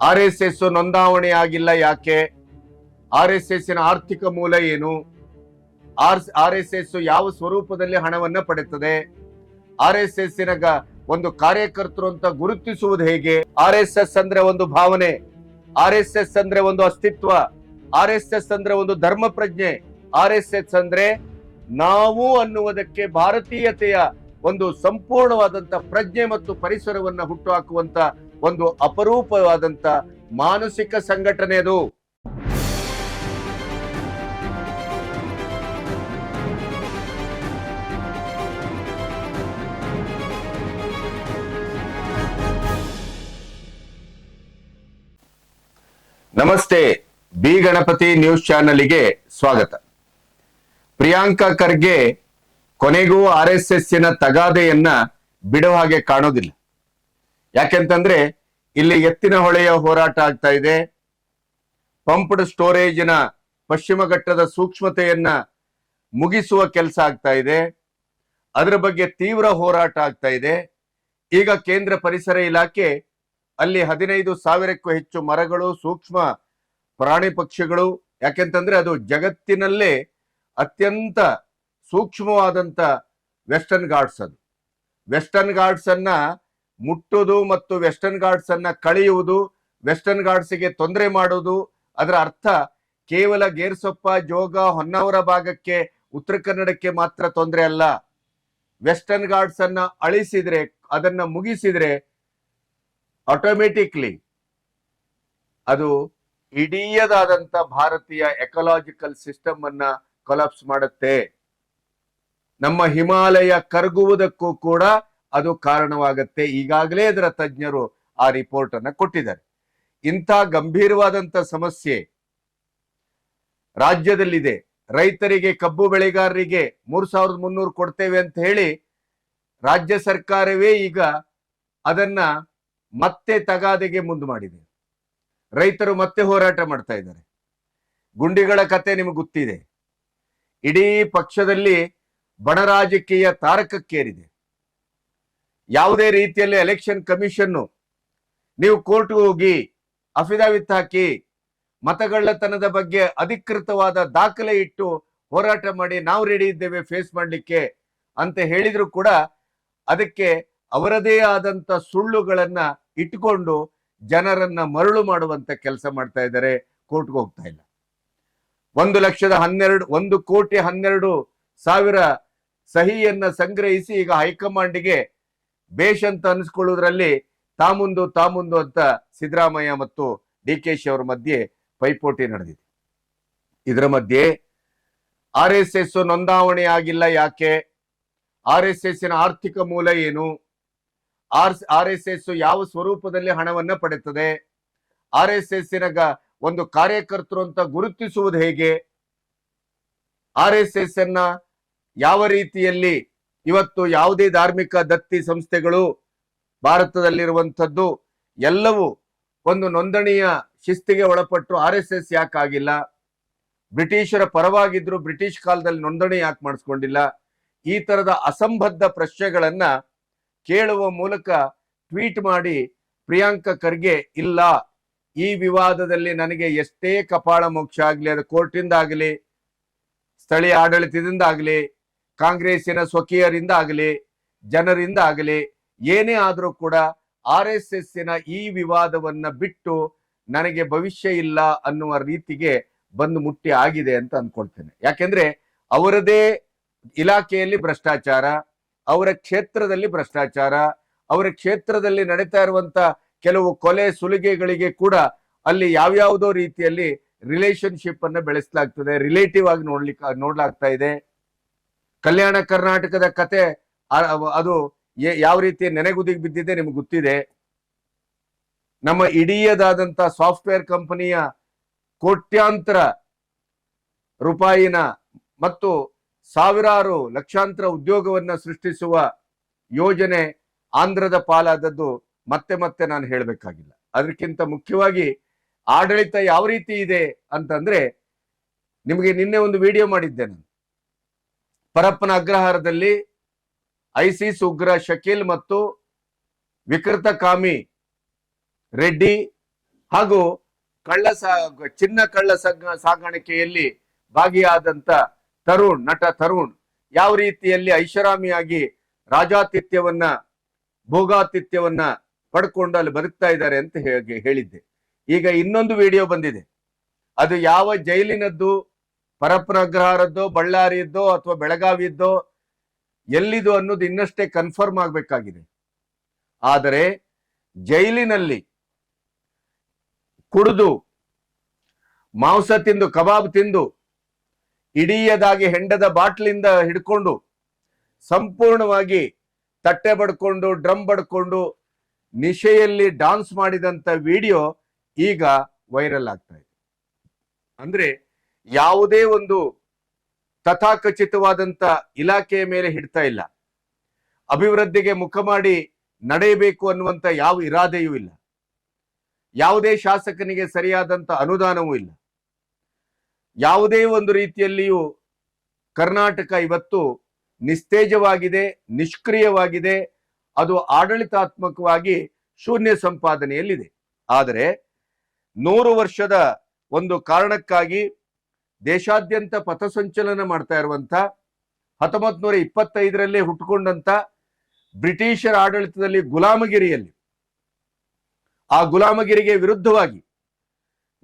R S S ನೋಂದಾವಣೆ ಆಗಿಲ್ಲ ಯಾಕೆ? R S ಎಸ್ನ ಆರ್ಥಿಕ ಮೂಲ ಏನು? ಆರ್ ಆರ್ ಎಸ್ ಎಸ್ ಯಾವ ಸ್ವರೂಪದಲ್ಲಿ ಹಣವನ್ನು ಪಡೆಯುತ್ತದೆ? ಆರ್ ಎಸ್ ಎಸ್ನ ಒಂದು ಕಾರ್ಯಕರ್ತರು ಅಂತ ಗುರುತಿಸುವುದು ಹೇಗೆ? ಆರ್ ಎಸ್ ಎಸ್ ಅಂದ್ರೆ ಒಂದು ಭಾವನೆ. ಆರ್ ಎಸ್ ಎಸ್ ಅಂದ್ರೆ ಒಂದು ಅಸ್ತಿತ್ವ. ಆರ್ ಎಸ್ ಎಸ್ ಅಂದ್ರೆ ಒಂದು ಧರ್ಮ ಪ್ರಜ್ಞೆ. ಆರ್ ಎಸ್ ಎಸ್ ಅಂದ್ರೆ ನಾವು ಅನ್ನುವುದಕ್ಕೆ ಭಾರತೀಯತೆಯ ಒಂದು ಸಂಪೂರ್ಣವಾದಂತ ಪ್ರಜ್ಞೆ ಮತ್ತು ಪರಿಸರವನ್ನು ಹುಟ್ಟುಹಾಕುವಂತ ಒಂದು ಅಪರೂಪವಾದಂತ ಮಾನಸಿಕ ಸಂಘಟನೆ ಅದು. ನಮಸ್ತೆ, ಬಿ ಗಣಪತಿ ನ್ಯೂಸ್ ಚಾನೆಲ್ಗೆ ಸ್ವಾಗತ. ಪ್ರಿಯಾಂಕಾ ಖರ್ಗೆ ಕೊನೆಗೂ ಆರ್ ಎಸ್ ಎಸ್ಸಿನ ತಗಾದೆಯನ್ನ ಬಿಡೋ ಹಾಗೆ ಕಾಣೋದಿಲ್ಲ. ಯಾಕೆಂತಂದ್ರೆ ಇಲ್ಲಿ ಎತ್ತಿನ ಹೊಳೆಯ ಹೋರಾಟ ಆಗ್ತಾ ಇದೆ. ಪಂಪ್ಡ್ ಸ್ಟೋರೇಜಿನ ಪಶ್ಚಿಮ ಘಟ್ಟದ ಸೂಕ್ಷ್ಮತೆಯನ್ನ ಮುಗಿಸುವ ಕೆಲಸ ಆಗ್ತಾ ಇದೆ. ಅದರ ಬಗ್ಗೆ ತೀವ್ರ ಹೋರಾಟ ಆಗ್ತಾ ಇದೆ. ಈಗ ಕೇಂದ್ರ ಪರಿಸರ ಇಲಾಖೆ ಅಲ್ಲಿ ಹದಿನೈದು ಸಾವಿರಕ್ಕೂ ಹೆಚ್ಚು ಮರಗಳು, ಸೂಕ್ಷ್ಮ ಪ್ರಾಣಿ ಪಕ್ಷಿಗಳು, ಯಾಕೆಂತಂದ್ರೆ ಅದು ಜಗತ್ತಿನಲ್ಲೇ ಅತ್ಯಂತ ಸೂಕ್ಷ್ಮವಾದಂತ ವೆಸ್ಟರ್ನ್ ಗಾರ್ಡ್ಸ್ ಅದು. ವೆಸ್ಟರ್ನ್ ಗಾರ್ಡ್ಸ್ ಅನ್ನ ಮುಟ್ಟುವುದು ಮತ್ತು ವೆಸ್ಟರ್ನ್ ಗಾರ್ಡ್ಸ್ ಅನ್ನ ಕಳೆಯುವುದು ವೆಸ್ಟರ್ನ್ ಘಾಟ್ಸ್ಗೆ ತೊಂದರೆ ಮಾಡುವುದು, ಅದರ ಅರ್ಥ ಕೇವಲ ಗೇರ್ಸೊಪ್ಪ, ಜೋಗ, ಹೊನ್ನಾವರ ಭಾಗಕ್ಕೆ ಉತ್ತರ ಕನ್ನಡಕ್ಕೆ ಮಾತ್ರ ತೊಂದರೆ ಅಲ್ಲ. ವೆಸ್ಟರ್ನ್ ಗಾರ್ಡ್ಸ್ ಅನ್ನ ಅಳಿಸಿದ್ರೆ, ಅದನ್ನ ಮುಗಿಸಿದ್ರೆ ಆಟೋಮೆಟಿಕ್ಲಿ ಅದು ಇಡೀಯದಾದಂತ ಭಾರತೀಯ ಎಕಲಾಜಿಕಲ್ ಸಿಸ್ಟಮ್ ಅನ್ನ ಕೊಲಾಪ್ಸ್ ಮಾಡುತ್ತೆ. ನಮ್ಮ ಹಿಮಾಲಯ ಕರಗುವುದಕ್ಕೂ ಕೂಡ ಅದು ಕಾರಣವಾಗತ್ತೆ. ಈಗಾಗಲೇ ಅದರ ತಜ್ಞರು ಆ ರಿಪೋರ್ಟ್ ಅನ್ನ ಕೊಟ್ಟಿದ್ದಾರೆ. ಇಂಥ ಗಂಭೀರವಾದಂತ ಸಮಸ್ಯೆ ರಾಜ್ಯದಲ್ಲಿದೆ. ರೈತರಿಗೆ, ಕಬ್ಬು ಬೆಳೆಗಾರರಿಗೆ ಮೂರ್ ಸಾವಿರದ ಮುನ್ನೂರು ಕೊಡ್ತೇವೆ ಅಂತ ಹೇಳಿ ರಾಜ್ಯ ಸರ್ಕಾರವೇ ಈಗ ಅದನ್ನ ಮತ್ತೆ ತಗಾದೆಗೆ ಮುಂದೆ ಮಾಡಿದೆ. ರೈತರು ಮತ್ತೆ ಹೋರಾಟ ಮಾಡ್ತಾ ಇದ್ದಾರೆ. ಗುಂಡಿಗಳ ಕತೆ ನಿಮಗೆ ಗೊತ್ತಿದೆ. ಇಡೀ ಪಕ್ಷದಲ್ಲಿ ಬಣರಾಜಕೀಯ ತಾರಕಕ್ಕೇರಿದೆ. ಯಾವುದೇ ರೀತಿಯಲ್ಲಿ ಎಲೆಕ್ಷನ್ ಕಮಿಷನ್ನು ನೀವು ಕೋರ್ಟ್ಗೆ ಹೋಗಿ ಅಫಿದಾವಿತ್ ಹಾಕಿ ಮತಗಳ್ಳತನದ ಬಗ್ಗೆ ಅಧಿಕೃತವಾದ ದಾಖಲೆ ಇಟ್ಟು ಹೋರಾಟ ಮಾಡಿ ನಾವು ರೆಡಿ ಇದ್ದೇವೆ ಫೇಸ್ ಮಾಡಲಿಕ್ಕೆ ಅಂತ ಹೇಳಿದ್ರು ಕೂಡ ಅದಕ್ಕೆ ಅವರದೇ ಆದಂತ ಸುಳ್ಳುಗಳನ್ನ ಇಟ್ಕೊಂಡು ಜನರನ್ನ ಮರಳು ಮಾಡುವಂತ ಕೆಲಸ ಮಾಡ್ತಾ ಇದ್ದಾರೆ ಕೋರ್ಟ್ಗೆ ಹೋಗ್ತಾ ಇಲ್ಲ. ಒಂದು ಲಕ್ಷದ ಹನ್ನೆರಡು, ಒಂದು ಕೋಟಿ ಹನ್ನೆರಡು ಸಾವಿರ ಸಹಿಯನ್ನ ಸಂಗ್ರಹಿಸಿ ಈಗ ಹೈಕಮಾಂಡ್ಗೆ ಬೇಷ್ ಅಂತ ಅನಿಸ್ಕೊಳ್ಳೋದ್ರಲ್ಲಿ ತಾಮುಂದು ತಾಮುಂದು ಅಂತ ಸಿದ್ದರಾಮಯ್ಯ ಮತ್ತು ಡಿ ಕೆ ಶಿ ಅವರ ಮಧ್ಯೆ ಪೈಪೋಟಿ ನಡೆದಿದೆ. ಇದರ ಮಧ್ಯೆ ಆರ್ ಎಸ್ ಎಸ್ ನೋಂದಾವಣೆ ಆಗಿಲ್ಲ ಯಾಕೆ? ಆರ್ ಎಸ್ ಎಸ್ನ ಆರ್ಥಿಕ ಮೂಲ ಏನು? ಆರ್ ಆರ್ ಎಸ್ ಎಸ್ ಯಾವ ಸ್ವರೂಪದಲ್ಲಿ ಹಣವನ್ನ ಪಡೆಯುತ್ತದೆ? ಆರ್ ಎಸ್ ಎಸ್ ಗ ಒಂದು ಕಾರ್ಯಕರ್ತರು ಅಂತ ಗುರುತಿಸುವುದು ಹೇಗೆ? ಆರ್ ಎಸ್ ಎಸ್ ಅನ್ನ ಯಾವ ರೀತಿಯಲ್ಲಿ ಇವತ್ತು ಯಾವುದೇ ಧಾರ್ಮಿಕ ದತ್ತಿ ಸಂಸ್ಥೆಗಳು ಭಾರತದಲ್ಲಿರುವಂಥದ್ದು ಎಲ್ಲವೂ ಒಂದು ನೋಂದಣಿಯ ಶಿಸ್ತಿಗೆ ಒಳಪಟ್ಟು ಆರ್ ಎಸ್ ಎಸ್ ಯಾಕಾಗಿಲ್ಲ ಬ್ರಿಟಿಷರ ಪರವಾಗಿದ್ರು ಬ್ರಿಟಿಷ್ ಕಾಲದಲ್ಲಿ ನೋಂದಣಿ ಯಾಕೆ ಮಾಡಿಸ್ಕೊಂಡಿಲ್ಲ? ಈ ತರದ ಅಸಂಬದ್ಧ ಪ್ರಶ್ನೆಗಳನ್ನ ಕೇಳುವ ಮೂಲಕ ಟ್ವೀಟ್ ಮಾಡಿ ಪ್ರಿಯಾಂಕ ಖರ್ಗೆ, ಇಲ್ಲ, ಈ ವಿವಾದದಲ್ಲಿ ನನಗೆ ಎಷ್ಟೇ ಕಪಾಳ ಮೋಕ್ಷ ಆಗ್ಲಿ, ಅದು ಕೋರ್ಟಿಂದ ಆಗಲಿ ಸ್ಥಳೀಯ ಆಡಳಿತದಿಂದ ಆಗಲಿ ಕಾಂಗ್ರೆಸ್ಸಿನ ಸ್ವಕೀಯರಿಂದ ಆಗಲಿ ಜನರಿಂದ ಆಗಲಿ ಏನೇ ಆದರೂ ಕೂಡ ಆರ್ ಎಸ್ ಎಸ್ಸಿನ ಈ ವಿವಾದವನ್ನ ಬಿಟ್ಟು ನನಗೆ ಭವಿಷ್ಯ ಇಲ್ಲ ಅನ್ನುವ ರೀತಿಗೆ ಬಂದು ಮುಟ್ಟಿ ಆಗಿದೆ ಅಂತ ಅಂದ್ಕೊಳ್ತೇನೆ ಯಾಕೆಂದ್ರೆ ಅವರದೇ ಇಲಾಖೆಯಲ್ಲಿ ಭ್ರಷ್ಟಾಚಾರ, ಅವರ ಕ್ಷೇತ್ರದಲ್ಲಿ ಭ್ರಷ್ಟಾಚಾರ, ಅವರ ಕ್ಷೇತ್ರದಲ್ಲಿ ನಡೀತಾ ಇರುವಂತ ಕೆಲವು ಕೊಲೆ ಸುಲಿಗೆಗಳಿಗೆ ಕೂಡ ಅಲ್ಲಿ ಯಾವ್ಯಾವುದೋ ರೀತಿಯಲ್ಲಿ ರಿಲೇಶನ್ಶಿಪ್ ಅನ್ನ ಬೆಳೆಸಲಾಗ್ತದೆ ರಿಲೇಟಿವ್ ಆಗಿ ನೋಡ್ಲಿಕ್ಕೆ ನೋಡ್ಲಾಗ್ತಾ ಇದೆ. ಕಲ್ಯಾಣ ಕರ್ನಾಟಕದ ಕತೆ ಅದು ಯಾವ ರೀತಿ ನೆನೆಗುದಿಗೆ ಬಿದ್ದಿದೆ ನಿಮ್ಗೆ ಗೊತ್ತಿದೆ? ನಮ್ಮ ಇಡೀಯದಾದಂತ ಸಾಫ್ಟ್ವೇರ್ ಕಂಪನಿಯ ಕೋಟ್ಯಾಂತರ ರೂಪಾಯಿನ ಮತ್ತು ಸಾವಿರಾರು ಲಕ್ಷಾಂತರ ಉದ್ಯೋಗವನ್ನ ಸೃಷ್ಟಿಸುವ ಯೋಜನೆ ಆಂಧ್ರದ ಪಾಲಾದದ್ದು ಮತ್ತೆ ಮತ್ತೆ ನಾನು ಹೇಳಬೇಕಾಗಿಲ್ಲ. ಅದಕ್ಕಿಂತ ಮುಖ್ಯವಾಗಿ ಆಡಳಿತ ಯಾವ ರೀತಿ ಇದೆ ಅಂತಂದ್ರೆ, ನಿಮಗೆ ನಿನ್ನೆ ಒಂದು ವಿಡಿಯೋ ಮಾಡಿದ್ದೆ ನಾನು. ಪರಪ್ಪನ ಅಗ್ರಹಾರದಲ್ಲಿ ಐಸಿಸ್ ಉಗ್ರ ಶಕೀಲ್ ಮತ್ತು ವಿಕೃತ ಕಾಮಿ ರೆಡ್ಡಿ ಹಾಗೂ ಕಳ್ಳ ಚಿನ್ನ ಕಳ್ಳ ಸಗ- ಸಾಗಾಣಿಕೆಯಲ್ಲಿ ಭಾಗಿಯಾದಂತ ತರುಣ್, ನಟ ತರುಣ್. ಯಾವ ರೀತಿಯಲ್ಲಿ ಐಷಾರಾಮಿಯಾಗಿ ರಾಜಾತಿಥ್ಯವನ್ನ, ಭೋಗಾತಿಥ್ಯವನ್ನ ಪಡ್ಕೊಂಡು ಅಲ್ಲಿ ಬದುಕ್ತಾ ಇದ್ದಾರೆ ಅಂತ ಹೇಳಿದ್ದೆ. ಈಗ ಇನ್ನೊಂದು ವಿಡಿಯೋ ಬಂದಿದೆ. ಅದು ಯಾವ ಜೈಲಿನದ್ದು ಪರಪ್ರಗ್ರಹಾರದ್ದೋ, ಬಳ್ಳಾರಿಯದ್ದೋ ಅಥವಾ ಬೆಳಗಾವಿಯದ್ದೋ ಎಲ್ಲಿದು ಅನ್ನೋದು ಇನ್ನಷ್ಟೇ ಕನ್ಫರ್ಮ್ ಆಗಬೇಕಾಗಿದೆ. ಆದರೆ ಜೈಲಿನಲ್ಲಿ ಕುಡಿದು, ಮಾಂಸ ತಿಂದು, ಕಬಾಬ್ ತಿಂದು ಇಡೀಯದಾಗಿ ಹೆಂಡದ ಬಾಟ್ಲಿಂದ ಹಿಡ್ಕೊಂಡು ಸಂಪೂರ್ಣವಾಗಿ ತಟ್ಟೆ ಬಡ್ಕೊಂಡು, ಡ್ರಮ್ ಬಡ್ಕೊಂಡು ನಿಶೆಯಲ್ಲಿ ಡಾನ್ಸ್ ಮಾಡಿದಂಥ ವಿಡಿಯೋ ಈಗ ವೈರಲ್ ಆಗ್ತಾ ಇದೆ. ಅಂದ್ರೆ ಯಾವುದೇ ಒಂದು ತಥಾಕಚಿತವಾದಂತ ಇಲಾಖೆಯ ಮೇಲೆ ಹಿಡ್ತಾ ಇಲ್ಲ. ಅಭಿವೃದ್ಧಿಗೆ ಮುಖ ಮಾಡಿ ನಡೆಯಬೇಕು ಅನ್ನುವಂತ ಯಾವ ಇರಾದೆಯೂ ಇಲ್ಲ. ಯಾವುದೇ ಶಾಸಕನಿಗೆ ಸರಿಯಾದಂತ ಅನುದಾನವೂ ಇಲ್ಲ. ಯಾವುದೇ ಒಂದು ರೀತಿಯಲ್ಲಿಯೂ ಕರ್ನಾಟಕ ಇವತ್ತು ನಿಸ್ತೇಜವಾಗಿದೆ, ನಿಷ್ಕ್ರಿಯವಾಗಿದೆ, ಅದು ಆಡಳಿತಾತ್ಮಕವಾಗಿ ಶೂನ್ಯ ಸಂಪಾದನೆಯಲ್ಲಿದೆ. ಆದರೆ ನೂರು ವರ್ಷದ ಒಂದು ಕಾರಣಕ್ಕಾಗಿ ದೇಶಾದ್ಯಂತ ಪಥಸಂಚಲನ ಮಾಡ್ತಾ ಇರುವಂತ ಹತ್ತೊಂಬತ್ ನೂರ ಇಪ್ಪತ್ತೈದರಲ್ಲೇ ಹುಟ್ಟುಕೊಂಡಂತ ಬ್ರಿಟಿಷರ ಆಡಳಿತದಲ್ಲಿ ಗುಲಾಮಗಿರಿಯಲ್ಲಿ. ಆ ಗುಲಾಮಗಿರಿಗೆ ವಿರುದ್ಧವಾಗಿ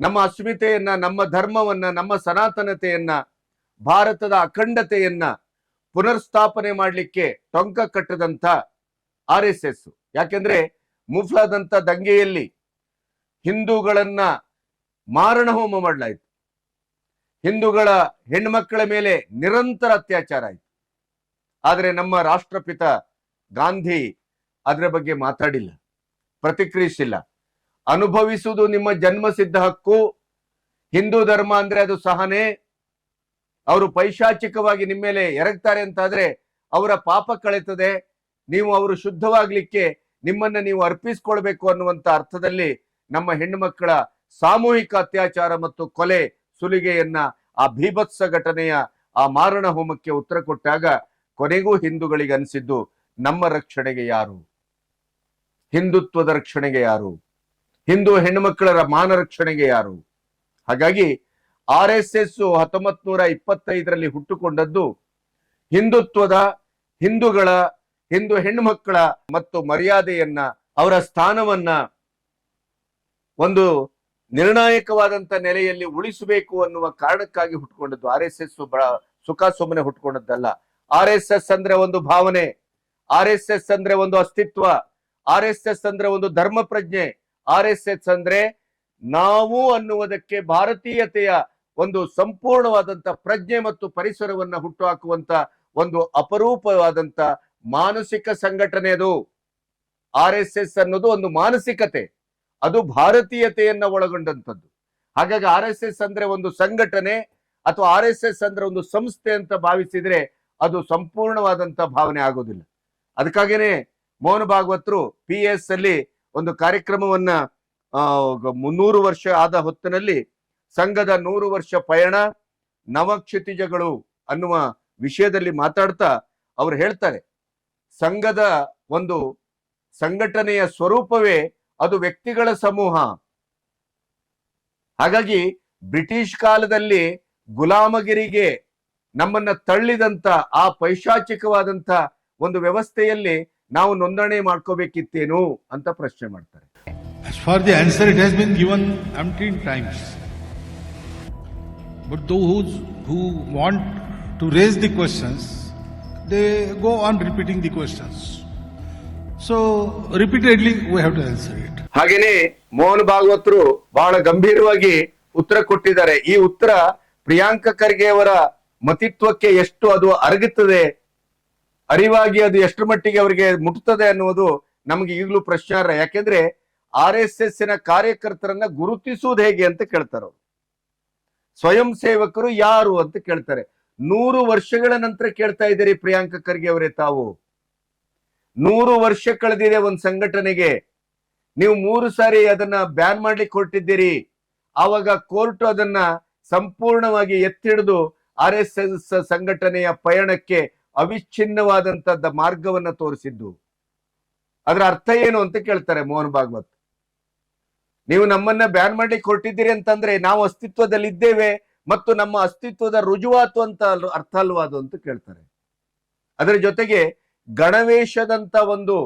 ನಮ್ಮ ಅಸ್ಮಿತೆಯನ್ನ, ನಮ್ಮ ಧರ್ಮವನ್ನ, ನಮ್ಮ ಸನಾತನತೆಯನ್ನ, ಭಾರತದ ಅಖಂಡತೆಯನ್ನ ಪುನರ್ಸ್ಥಾಪನೆ ಮಾಡಲಿಕ್ಕೆ ಟೊಂಕ ಕಟ್ಟದಂತ ಆರ್ ಎಸ್ ಎಸ್. ಯಾಕೆಂದ್ರೆ ಮುಫ್ಲಾದಂತ ದಂಗೆಯಲ್ಲಿ ಹಿಂದೂಗಳನ್ನ ಮಾರಣ ಹೋಮ ಮಾಡಲಾಯಿತು. ಹಿಂದೂಗಳ ಹೆಣ್ಮಕ್ಕಳ ಮೇಲೆ ನಿರಂತರ ಅತ್ಯಾಚಾರ ಆಯಿತು. ಆದರೆ ನಮ್ಮ ರಾಷ್ಟ್ರಪಿತ ಗಾಂಧಿ ಅದರ ಬಗ್ಗೆ ಮಾತಾಡಿಲ್ಲ, ಪ್ರತಿಕ್ರಿಯಿಸಿಲ್ಲ. ಅನುಭವಿಸುವುದು ನಿಮ್ಮ ಜನ್ಮಸಿದ್ಧ ಹಕ್ಕು. ಹಿಂದೂ ಧರ್ಮ ಅಂದ್ರೆ ಅದು ಸಹನೆ. ಅವರು ಪೈಶಾಚಿಕವಾಗಿ ನಿಮ್ಮ ಮೇಲೆ ಎರಗ್ತಾರೆ ಅಂತಾದ್ರೆ ಅವರ ಪಾಪ ಕಳೆತದೆ. ನೀವು ಅವರು ಶುದ್ಧವಾಗ್ಲಿಕ್ಕೆ ನಿಮ್ಮನ್ನ ನೀವು ಅರ್ಪಿಸ್ಕೊಳ್ಬೇಕು ಅನ್ನುವಂತ ಅರ್ಥದಲ್ಲಿ ನಮ್ಮ ಹೆಣ್ಣು ಮಕ್ಕಳ ಸಾಮೂಹಿಕ ಅತ್ಯಾಚಾರ ಮತ್ತು ಕೊಲೆ ಸುಲಿಗೆಯನ್ನ ಆ ಭೀಭತ್ಸ ಘಟನೆಯ ಆ ಮಾರಣ ಹೋಮಕ್ಕೆ ಉತ್ತರ ಕೊಟ್ಟಾಗ ಕೊನೆಗೂ ಹಿಂದೂಗಳಿಗೆ ಅನಿಸಿದ್ದು, ನಮ್ಮ ರಕ್ಷಣೆಗೆ ಯಾರು? ಹಿಂದುತ್ವದ ರಕ್ಷಣೆಗೆ ಯಾರು? ಹಿಂದೂ ಹೆಣ್ಣುಮಕ್ಕಳ ಮಾನ ರಕ್ಷಣೆಗೆ ಯಾರು? ಹಾಗಾಗಿ ಆರ್ ಎಸ್ ಎಸ್ ಹತ್ತೊಂಬತ್ ನೂರ ಇಪ್ಪತ್ತೈದರಲ್ಲಿ ಹುಟ್ಟುಕೊಂಡದ್ದು ಹಿಂದುತ್ವದ ಹಿಂದೂಗಳ, ಹಿಂದೂ ಹೆಣ್ಣುಮಕ್ಕಳ ಮತ್ತು ಮರ್ಯಾದೆಯನ್ನ, ಅವರ ಸ್ಥಾನವನ್ನ ಒಂದು ನಿರ್ಣಾಯಕವಾದಂತ ನೆಲೆಯಲ್ಲಿ ಉಳಿಸಬೇಕು ಅನ್ನುವ ಕಾರಣಕ್ಕಾಗಿ ಹುಟ್ಕೊಂಡದ್ದು. ಆರ್ ಎಸ್ ಎಸ್ ಸುಖ ಸುಮ್ಮನೆ ಹುಟ್ಕೊಂಡದ್ದಲ್ಲ. ಆರ್ ಎಸ್ ಎಸ್ ಅಂದ್ರೆ ಒಂದು ಭಾವನೆ. ಆರ್ ಎಸ್ ಎಸ್ ಅಂದ್ರೆ ಒಂದು ಅಸ್ತಿತ್ವ. ಆರ್ ಎಸ್ ಎಸ್ ಅಂದ್ರೆ ಒಂದು ಧರ್ಮ ಪ್ರಜ್ಞೆ. ಆರ್ ಎಸ್ ಎಸ್ ಅಂದ್ರೆ ನಾವು ಅನ್ನುವುದಕ್ಕೆ ಭಾರತೀಯತೆಯ ಒಂದು ಸಂಪೂರ್ಣವಾದಂತ ಪ್ರಜ್ಞೆ ಮತ್ತು ಪರಿಸರವನ್ನ ಹುಟ್ಟುಹಾಕುವಂತ ಒಂದು ಅಪರೂಪವಾದಂತ ಮಾನಸಿಕ ಸಂಘಟನೆ ಅದು. ಆರ್ ಎಸ್ ಎಸ್ ಅನ್ನೋದು ಒಂದು ಮಾನಸಿಕತೆ. ಅದು ಭಾರತೀಯತೆಯನ್ನ ಒಳಗೊಂಡಂಥದ್ದು. ಹಾಗಾಗಿ ಆರ್ ಎಸ್ ಎಸ್ ಅಂದ್ರೆ ಒಂದು ಸಂಘಟನೆ ಅಥವಾ ಆರ್ ಎಸ್ ಎಸ್ ಅಂದ್ರೆ ಒಂದು ಸಂಸ್ಥೆ ಅಂತ ಭಾವಿಸಿದ್ರೆ ಅದು ಸಂಪೂರ್ಣವಾದಂತ ಭಾವನೆ ಆಗೋದಿಲ್ಲ. ಅದಕ್ಕಾಗೇನೆ ಮೋಹನ್ ಭಾಗವತರು ಪಿ ಎಸ್ ಅಲ್ಲಿ ಒಂದು ಕಾರ್ಯಕ್ರಮವನ್ನ ಮುನ್ನೂರು ವರ್ಷ ಆದ ಹೊತ್ತಿನಲ್ಲಿ ಸಂಘದ ನೂರು ವರ್ಷ ಪಯಣ, ನವಕ್ಷಿತಿಜಗಳು ಅನ್ನುವ ವಿಷಯದಲ್ಲಿ ಮಾತಾಡ್ತಾ ಅವ್ರು ಹೇಳ್ತಾರೆ. ಸಂಘದ ಒಂದು ಸಂಘಟನೆಯ ಸ್ವರೂಪವೇ ಅದು ವ್ಯಕ್ತಿಗಳ ಸಮೂಹ ಹಾಗಾಗಿ ಬ್ರಿಟಿಷ್ ಕಾಲದಲ್ಲಿ ಗುಲಾಮಗಿರಿಗೆ ನಮ್ಮನ್ನ ತಳ್ಳಿದಂತ ಆ ಪೈಶಾಚಿಕವಾದಂತ ಒಂದು ವ್ಯವಸ್ಥೆಯಲ್ಲಿ ನಾವು ನೋಂದಣಿ ಮಾಡ್ಕೋಬೇಕಿತ್ತೇನು ಅಂತ ಪ್ರಶ್ನೆ ಮಾಡ್ತಾರೆ for the the answer, it has been given times. But those who want to raise the questions, they go on repeating the questions. So, repeatedly it. ಹಾಗೇನೆ ಮೋಹನ್ ಭಾಗವತರು ಬಹಳ ಗಂಭೀರವಾಗಿ ಉತ್ತರ ಕೊಟ್ಟಿದ್ದಾರೆ. ಈ ಉತ್ತರ ಪ್ರಿಯಾಂಕ ಖರ್ಗೆ ಅವರ ಮತಿತ್ವಕ್ಕೆ ಎಷ್ಟು ಅದು ಅರಗುತ್ತದೆ ಅರಿವಾಗಿ ಅದು ಎಷ್ಟು ಮಟ್ಟಿಗೆ ಅವರಿಗೆ ಮುಟ್ತದೆ ಅನ್ನುವುದು ನಮ್ಗೆ ಈಗಲೂ ಪ್ರಶ್ನಾರ್ಹ ಯಾಕೆಂದ್ರೆ ಆರ್ ಎಸ್ ಎಸ್ನ ಕಾರ್ಯಕರ್ತರನ್ನ ಗುರುತಿಸುವುದು ಹೇಗೆ ಅಂತ ಕೇಳ್ತಾರೆ ಸ್ವಯಂ ಸೇವಕರು ಯಾರು ಅಂತ ಕೇಳ್ತಾರೆ. ನೂರು ವರ್ಷಗಳ ನಂತರ ಕೇಳ್ತಾ ಇದ್ದೀರಿ ಪ್ರಿಯಾಂಕ ಖರ್ಗೆ ಅವರೇ ತಾವು. ನೂರು ವರ್ಷ ಕಳೆದಿದೆ ಒಂದು ಸಂಘಟನೆಗೆ. ನೀವು ಮೂರು ಸಾರಿ ಅದನ್ನ ಬ್ಯಾನ್ ಮಾಡ್ಲಿಕ್ಕೆ ಹೊರಟಿದ್ದೀರಿ. ಆವಾಗ ಕೋರ್ಟ್ ಅದನ್ನ ಸಂಪೂರ್ಣವಾಗಿ ಎತ್ತಿಡಿದು ಆರ್ ಎಸ್ ಎಸ್ ಸಂಘಟನೆಯ ಪಯಣಕ್ಕೆ ಅವಿಚ್ಛಿನ್ನವಾದಂತದ್ದ ಮಾರ್ಗವನ್ನ ತೋರಿಸಿದ್ದು. ಅದರ ಅರ್ಥ ಏನು ಅಂತ ಕೇಳ್ತಾರೆ ಮೋಹನ್ ಭಾಗವತ್. ನೀವು ನಮ್ಮನ್ನ ಬ್ಯಾನ್ ಮಾಡ್ಲಿಕ್ಕೆ ಹೊರಟಿದ್ದೀರಿ ಅಂತಂದ್ರೆ ನಾವು ಅಸ್ತಿತ್ವದಲ್ಲಿ ಇದ್ದೇವೆ ಮತ್ತು ನಮ್ಮ ಅಸ್ತಿತ್ವದ ರುಜುವಾತು ಅಂತ ಅರ್ಥ ಅಲ್ವಾ ಅದು ಅಂತ ಕೇಳ್ತಾರೆ. ಅದರ ಜೊತೆಗೆ ಗಣವೇಶದಂತ ಒಂದು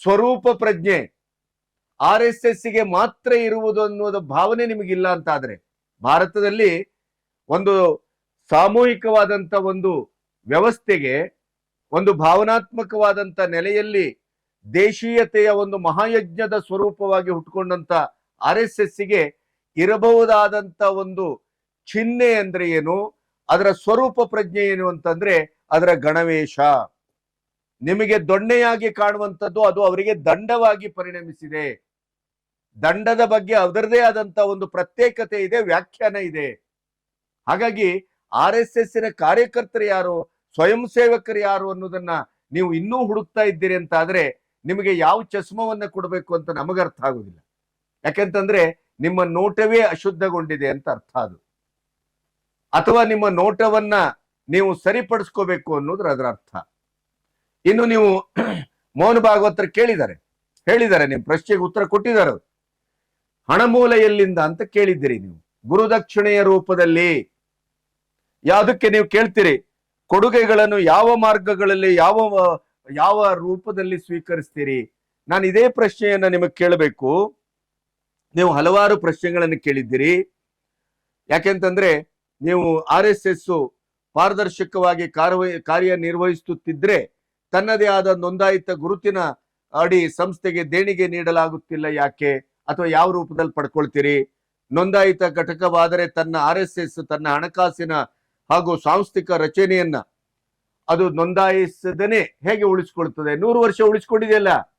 ಸ್ವರೂಪ ಪ್ರಜ್ಞೆ ಆರ್ ಎಸ್ ಎಸ್ಗೆ ಮಾತ್ರ ಇರುವುದು ಅನ್ನೋದು ಭಾವನೆ ನಿಮಗಿಲ್ಲ ಅಂತ ಆದ್ರೆ ಭಾರತದಲ್ಲಿ ಒಂದು ಸಾಮೂಹಿಕವಾದಂತ ಒಂದು ವ್ಯವಸ್ಥೆಗೆ ಒಂದು ಭಾವನಾತ್ಮಕವಾದಂತ ನೆಲೆಯಲ್ಲಿ ದೇಶೀಯತೆಯ ಒಂದು ಮಹಾಯಜ್ಞದ ಸ್ವರೂಪವಾಗಿ ಹುಟ್ಕೊಂಡಂತ ಆರ್ ಎಸ್ ಎಸ್ಗೆ ಇರಬಹುದಾದಂತ ಒಂದು ಚಿಹ್ನೆ ಅಂದ್ರೆ ಏನು? ಅದರ ಸ್ವರೂಪ ಪ್ರಜ್ಞೆ ಏನು ಅಂತಂದ್ರೆ ಅದರ ಗಣವೇಶ. ನಿಮಗೆ ದೊಣ್ಣೆಯಾಗಿ ಕಾಣುವಂಥದ್ದು ಅದು ಅವರಿಗೆ ದಂಡವಾಗಿ ಪರಿಣಮಿಸಿದೆ. ದಂಡದ ಬಗ್ಗೆ ಅದರದೇ ಆದಂತ ಒಂದು ಪ್ರತ್ಯೇಕತೆ ಇದೆ, ವ್ಯಾಖ್ಯಾನ ಇದೆ. ಹಾಗಾಗಿ ಆರ್ ಎಸ್ ಎಸ್ನ ಕಾರ್ಯಕರ್ತರು ಯಾರು, ಸ್ವಯಂ ಸೇವಕರು ಯಾರು ಅನ್ನೋದನ್ನ ನೀವು ಇನ್ನೂ ಹುಡುಕ್ತಾ ಇದ್ದೀರಿ ಅಂತ ಆದ್ರೆ ನಿಮಗೆ ಯಾವ ಚಸ್ಮವನ್ನ ಕೊಡಬೇಕು ಅಂತ ನಮಗೆ ಅರ್ಥ ಆಗುದಿಲ್ಲ ಯಾಕೆಂತಂದ್ರೆ ನಿಮ್ಮ ನೋಟವೇ ಅಶುದ್ಧಗೊಂಡಿದೆ ಅಂತ ಅರ್ಥ ಅದು. ಅಥವಾ ನಿಮ್ಮ ನೋಟವನ್ನ ನೀವು ಸರಿಪಡಿಸ್ಕೋಬೇಕು ಅನ್ನೋದ್ರ ಅದರ ಅರ್ಥ. ಇನ್ನು ನೀವು ಮೋಹನ್ ಭಾಗವತರ ಕೇಳಿದ್ದಾರೆ. ಹೇಳಿದ್ದಾರೆ ನಿಮ್ಮ ಪ್ರಶ್ನೆಗೆ ಉತ್ತರ ಕೊಟ್ಟಿದ್ದಾರೆ. ಹಣ ಮೂಲ ಎಲ್ಲಿಂದ ಅಂತ ಕೇಳಿದ್ದೀರಿ ನೀವು. ಗುರುದಕ್ಷಿಣೆಯ ರೂಪದಲ್ಲಿ. ಯಾವುದಕ್ಕೆ ನೀವು ಕೇಳ್ತೀರಿ, ಕೊಡುಗೆಗಳನ್ನು ಯಾವ ಮಾರ್ಗಗಳಲ್ಲಿ, ಯಾವ ಯಾವ ರೂಪದಲ್ಲಿ ಸ್ವೀಕರಿಸ್ತೀರಿ? ನಾನು ಇದೇ ಪ್ರಶ್ನೆಯನ್ನ ನಿಮಗೆ ಕೇಳಬೇಕು. ನೀವು ಹಲವಾರು ಪ್ರಶ್ನೆಗಳನ್ನು ಕೇಳಿದ್ದೀರಿ. ಯಾಕೆಂತಂದ್ರೆ, ನೀವು ಆರ್ ಎಸ್ ಎಸ್ ಪಾರದರ್ಶಕವಾಗಿ ಕಾರ್ಯ ಕಾರ್ಯನಿರ್ವಹಿಸುತ್ತಿದ್ರೆ ತನ್ನದೇ ಆದ ನೋಂದಾಯಿತ ಗುರುತಿನ ಅಡಿ ಸಂಸ್ಥೆಗೆ ದೇಣಿಗೆ ನೀಡಲಾಗುತ್ತಿಲ್ಲ ಯಾಕೆ? ಅಥವಾ ಯಾವ ರೂಪದಲ್ಲಿ ಪಡ್ಕೊಳ್ತೀರಿ? ನೋಂದಾಯಿತ ಘಟಕವಾದರೆ ತನ್ನ ಆರ್ ಎಸ್ ಎಸ್, ತನ್ನ ಹಣಕಾಸಿನ ಹಾಗೂ ಸಾಂಸ್ಥಿಕ ರಚನೆಯನ್ನ ಅದು ನೋಂದಾಯಿಸದೇನೆ ಹೇಗೆ ಉಳಿಸ್ಕೊಳ್ತದೆ? ನೂರು ವರ್ಷ ಉಳಿಸ್ಕೊಂಡಿದೆಯಲ್ಲ?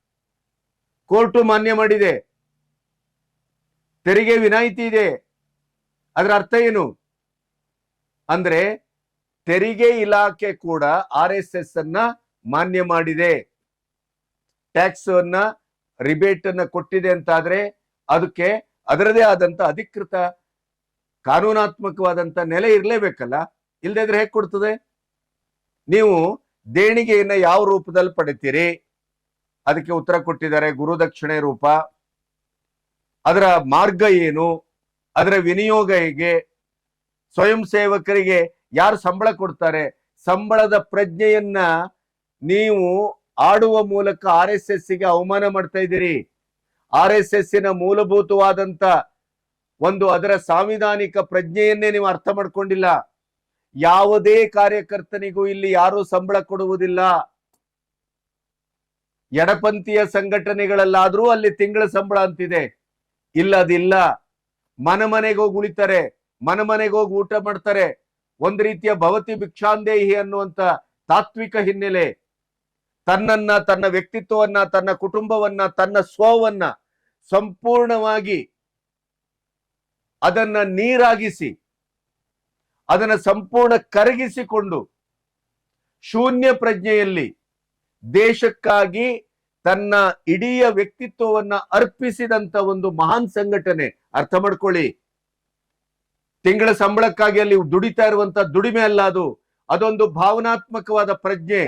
ಕೋರ್ಟು ಮಾನ್ಯ ಮಾಡಿದೆ. ತೆರಿಗೆ ವಿನಾಯಿತಿ ಇದೆ. ಅದರ ಅರ್ಥ ಏನು? ಅಂದ್ರೆ ತೆರಿಗೆ ಇಲಾಖೆ ಕೂಡ ಆರ್ ಎಸ್ ಎಸ್ ಅನ್ನ ಮಾನ್ಯ ಮಾಡಿದೆ. ಟ್ಯಾಕ್ಸ್ ಅನ್ನ ರಿಬೇಟ್ ಅನ್ನ ಕೊಟ್ಟಿದೆ ಅಂತಾದ್ರೆ ಅದಕ್ಕೆ ಅದರದೇ ಆದಂತ ಅಧಿಕೃತ ಕಾನೂನಾತ್ಮಕವಾದಂತ ನೆಲೆ ಇರಲೇಬೇಕಲ್ಲ? ಇಲ್ಲದೆ ಇದ್ರೆ ಹೇಗೆ ಕೊಡ್ತದೆ? ನೀವು ದೇಣಿಗೆಯನ್ನ ಯಾವ ರೂಪದಲ್ಲಿ ಪಡಿತೀರಿ? ಅದಕ್ಕೆ ಉತ್ತರ ಕೊಟ್ಟಿದ್ದಾರೆ ಗುರುದಕ್ಷಿಣೆ ರೂಪ. ಅದರ ಮಾರ್ಗ ಏನು? ಅದರ ವಿನಿಯೋಗ ಹೇಗೆ? ಸ್ವಯಂ ಸೇವಕರಿಗೆ ಯಾರು ಸಂಬಳ ಕೊಡ್ತಾರೆ? ಸಂಬಳದ ಪ್ರಜ್ಞೆಯನ್ನ ನೀವು ಆಡುವ ಮೂಲಕ ಆರ್ ಎಸ್ ಎಸ್ಗೆ ಅವಮಾನ ಮಾಡ್ತಾ ಇದ್ದೀರಿ. ಆರ್ ಎಸ್ ಎಸ್ನ ಮೂಲಭೂತವಾದಂತ ಒಂದು ಅದರ ಸಾಂವಿಧಾನಿಕ ಪ್ರಜ್ಞೆಯನ್ನೇ ನೀವು ಅರ್ಥ ಮಾಡ್ಕೊಂಡಿಲ್ಲ. ಯಾವುದೇ ಕಾರ್ಯಕರ್ತನಿಗೂ ಇಲ್ಲಿ ಯಾರೂ ಸಂಬಳ ಕೊಡುವುದಿಲ್ಲ. ಎಡಪಂಥೀಯ ಸಂಘಟನೆಗಳಲ್ಲಾದ್ರೂ ಅಲ್ಲಿ ತಿಂಗಳ ಸಂಬಳ ಅಂತಿದೆ. ಇಲ್ಲ ಅದಿಲ್ಲ ಮನೆ ಮನೆಗೆ ಹೋಗಿ ಉಳಿತಾರೆ. ಮನೆ ಮನೆಗೆ ಊಟ ಮಾಡ್ತಾರೆ. ಒಂದ್ ರೀತಿಯ ಭವತಿ ಭಿಕ್ಷಾಂದೇಹಿ ಅನ್ನುವಂತ ತಾತ್ವಿಕ ಹಿನ್ನೆಲೆ. ತನ್ನನ್ನ, ತನ್ನ ವ್ಯಕ್ತಿತ್ವವನ್ನ, ತನ್ನ ಕುಟುಂಬವನ್ನ, ತನ್ನ ಸ್ವವನ್ನ ಸಂಪೂರ್ಣವಾಗಿ ಅದನ್ನ ನೀರಾಗಿಸಿ, ಅದನ್ನ ಸಂಪೂರ್ಣ ಕರಗಿಸಿಕೊಂಡು ಶೂನ್ಯ ಪ್ರಜ್ಞೆಯಲ್ಲಿ ದೇಶಕ್ಕಾಗಿ ತನ್ನ ಇಡೀ ವ್ಯಕ್ತಿತ್ವವನ್ನ ಅರ್ಪಿಸಿದಂತ ಒಂದು ಮಹಾನ್ ಸಂಘಟನೆ. ಅರ್ಥ ಮಾಡ್ಕೊಳ್ಳಿ. ತಿಂಗಳ ಸಂಬಳಕ್ಕಾಗಿ ಅಲ್ಲಿ ದುಡಿತಾ ಇರುವಂತ ದುಡಿಮೆ ಅಲ್ಲ ಅದು. ಅದೊಂದು ಭಾವನಾತ್ಮಕವಾದ ಪ್ರಜ್ಞೆ.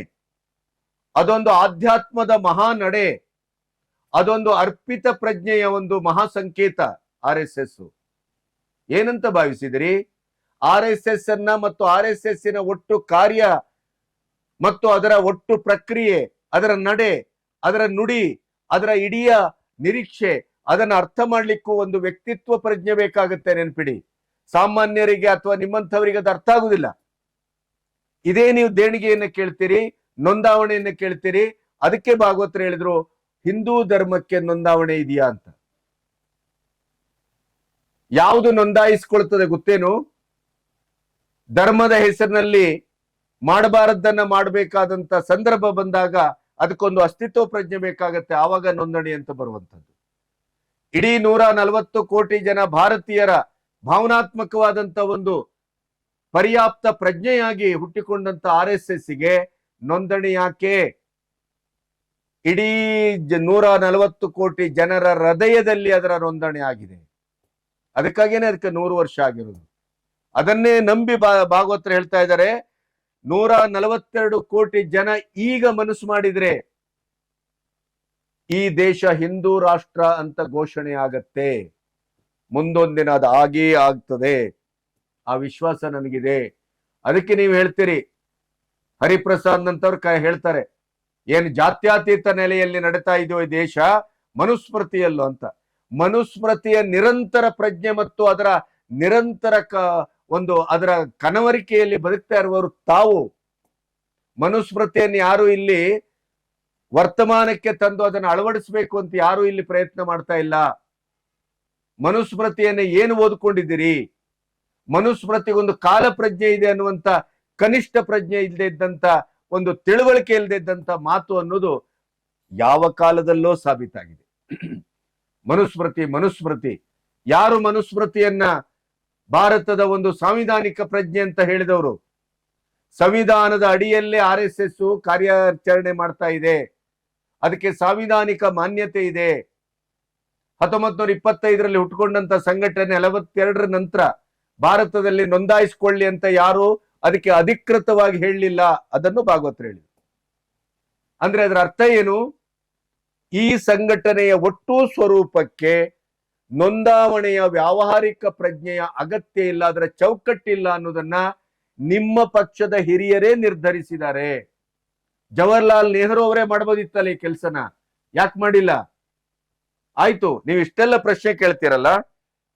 ಅದೊಂದು ಆಧ್ಯಾತ್ಮದ ಮಹಾ ನಡೆ ಅದೊಂದು ಅರ್ಪಿತ ಪ್ರಜ್ಞೆಯ ಒಂದು ಮಹಾ ಸಂಕೇತ ಆರ್ ಎಸ್ ಎಸ್. ಏನಂತ ಭಾವಿಸಿದಿರಿ? ಆರ್ ಎಸ್ ಎಸ್ ಅನ್ನ ಮತ್ತು ಆರ್ ಎಸ್ ಎಸ್ನ ಒಟ್ಟು ಕಾರ್ಯ ಮತ್ತು ಅದರ ಒಟ್ಟು ಪ್ರಕ್ರಿಯೆ, ಅದರ ನಡೆ, ಅದರ ನುಡಿ, ಅದರ ಇಡಿಯ ನಿರೀಕ್ಷೆ, ಅದನ್ನ ಅರ್ಥ ಮಾಡ್ಲಿಕ್ಕೂ ಒಂದು ವ್ಯಕ್ತಿತ್ವ ಪ್ರಜ್ಞೆ ಬೇಕಾಗುತ್ತೆ ನೆನ್ಪಿಡಿ. ಸಾಮಾನ್ಯರಿಗೆ ಅಥವಾ ನಿಮ್ಮಂಥವರಿಗೆ ಅದು ಅರ್ಥ ಆಗುದಿಲ್ಲ. ಇದೇ ನೀವು ದೇಣಿಗೆಯನ್ನ ಕೇಳ್ತೀರಿ, ನೋಂದಾವಣೆಯನ್ನ ಕೇಳ್ತೀರಿ, ಅದಕ್ಕೆ ಭಾಗವತರು ಹೇಳಿದ್ರು, ಹಿಂದೂ ಧರ್ಮಕ್ಕೆ ನೋಂದಾವಣೆ ಇದೆಯಾ ಅಂತ. ಯಾವುದು ನೋಂದಾಯಿಸ್ಕೊಳ್ತದೆ ಗೊತ್ತೇನು? ಧರ್ಮದ ಹೆಸರಿನಲ್ಲಿ ಮಾಡಬಾರದನ್ನ ಮಾಡಬೇಕಾದಂತ ಸಂದರ್ಭ ಬಂದಾಗ ಅದಕ್ಕೊಂದು ಅಸ್ತಿತ್ವ ಪ್ರಜ್ಞೆ ಬೇಕಾಗತ್ತೆ, ಆವಾಗ ನೋಂದಣಿ ಅಂತ ಬರುವಂಥದ್ದು. ಇಡೀ ನೂರ ನಲವತ್ತು ಕೋಟಿ ಜನ ಭಾರತೀಯರ ಭಾವನಾತ್ಮಕವಾದಂತ ಒಂದು ಪರ್ಯಾಪ್ತ ಪ್ರಜ್ಞೆಯಾಗಿ ಹುಟ್ಟಿಕೊಂಡಂತ ಆರ್ ಎಸ್ ಎಸ್ಗೆ ನೋಂದಣಿ ಯಾಕೆ? ಇಡೀ ನೂರ ನಲವತ್ತು ಕೋಟಿ ಜನರ ಹೃದಯದಲ್ಲಿ ಅದರ ನೋಂದಣಿ ಆಗಿದೆ. ಅದಕ್ಕಾಗೇನೆ ಅದಕ್ಕೆ ನೂರು ವರ್ಷ ಆಗಿರೋದು. ಅದನ್ನೇ ನಂಬಿ ಭಾಗವತರು ಹೇಳ್ತಾ ಇದ್ದಾರೆ, ನೂರ ನಲವತ್ತೆರಡು ಕೋಟಿ ಜನ ಈಗ ಮನಸ್ಸು ಮಾಡಿದ್ರೆ ಈ ದೇಶ ಹಿಂದೂ ರಾಷ್ಟ್ರ ಅಂತ ಘೋಷಣೆ ಆಗತ್ತೆ. ಮುಂದೊಂದಿನ ಅದು ಆಗೇ ಆಗ್ತದೆ. ಆ ವಿಶ್ವಾಸ ನನಗಿದೆ. ಅದಕ್ಕೆ ನೀವು ಹೇಳ್ತೀರಿ. ಹರಿಪ್ರಸಾದ್ ಅಂತವ್ರು ಕ ಹೇಳ್ತಾರೆ. ಏನು ಜಾತ್ಯಾತೀತ ನೆಲೆಯಲ್ಲಿ ನಡೀತಾ ಇದೆಯೋ ಈ ದೇಶ? ಮನುಸ್ಮೃತಿಯಲ್ಲೋ ಅಂತ. ಮನುಸ್ಮೃತಿಯ ನಿರಂತರ ಪ್ರಜ್ಞೆ ಮತ್ತು ಅದರ ನಿರಂತರ ಕ, ಒಂದು ಅದರ ಕನವರಿಕೆಯಲ್ಲಿ ಬದುಕ್ತಾ ಇರುವವರು ತಾವು. ಮನುಸ್ಮೃತಿಯನ್ನು ಯಾರು ಇಲ್ಲಿ ವರ್ತಮಾನಕ್ಕೆ ತಂದು ಅದನ್ನು ಅಳವಡಿಸಬೇಕು ಅಂತ ಯಾರು ಇಲ್ಲಿ ಪ್ರಯತ್ನ ಮಾಡ್ತಾ ಇಲ್ಲ. ಮನುಸ್ಮೃತಿಯನ್ನು ಏನು ಓದ್ಕೊಂಡಿದ್ದೀರಿ? ಮನುಸ್ಮೃತಿಗೊಂದು ಕಾಲ ಪ್ರಜ್ಞೆ ಇದೆ ಅನ್ನುವಂತ ಕನಿಷ್ಠ ಪ್ರಜ್ಞೆ ಇಲ್ಲದೆ ಇದ್ದಂತ ಒಂದು ತಿಳುವಳಿಕೆ ಇಲ್ಲದೆ ಇದ್ದಂತ ಮಾತು ಅನ್ನೋದು ಯಾವ ಕಾಲದಲ್ಲೋ ಸಾಬೀತಾಗಿದೆ. ಮನುಸ್ಮೃತಿ ಮನುಸ್ಮೃತಿ. ಯಾರು ಮನುಸ್ಮೃತಿಯನ್ನ ಭಾರತದ ಒಂದು ಸಾಂವಿಧಾನಿಕ ಪ್ರಜ್ಞೆ ಅಂತ ಹೇಳಿದವರು? ಸಂವಿಧಾನದ ಅಡಿಯಲ್ಲೇ ಆರ್ ಎಸ್ ಎಸ್ ಕಾರ್ಯಾಚರಣೆ ಮಾಡ್ತಾ ಇದೆ. ಅದಕ್ಕೆ ಸಾಂವಿಧಾನಿಕ ಮಾನ್ಯತೆ ಇದೆ. ಹತ್ತೊಂಬತ್ ನೂರ ಇಪ್ಪತ್ತೈದರಲ್ಲಿ ಹುಟ್ಟುಕೊಂಡಂತ ಸಂಘಟನೆ ನಲವತ್ತೆರಡರ ನಂತರ ಭಾರತದಲ್ಲಿ ನೋಂದಾಯಿಸಿಕೊಳ್ಳಿ ಅಂತ ಯಾರು ಅದಕ್ಕೆ ಅಧಿಕೃತವಾಗಿ ಹೇಳಲಿಲ್ಲ. ಅದನ್ನು ಭಾಗವತ್ ಹೇಳಿದ್ರು. ಅಂದ್ರೆ ಅದರ ಅರ್ಥ ಏನು? ಈ ಸಂಘಟನೆಯ ಒಟ್ಟು ಸ್ವರೂಪಕ್ಕೆ ನೋಂದಾವಣೆಯ ವ್ಯಾವಹಾರಿಕ ಪ್ರಜ್ಞೆಯ ಅಗತ್ಯ ಇಲ್ಲ, ಅದರ ಚೌಕಟ್ಟಿಲ್ಲ ಅನ್ನೋದನ್ನ ನಿಮ್ಮ ಪಕ್ಷದ ಹಿರಿಯರೇ ನಿರ್ಧರಿಸಿದ್ದಾರೆ. ಜವಾಹರ್ಲಾಲ್ ನೆಹರು ಅವರೇ ಮಾಡಬಹುದಿತ್ತಲ್ಲ ಈ ಕೆಲಸನ? ಯಾಕೆ ಮಾಡಿಲ್ಲ? ಆಯ್ತು, ನೀವು ಇಷ್ಟೆಲ್ಲ ಪ್ರಶ್ನೆ ಕೇಳ್ತೀರಲ್ಲ,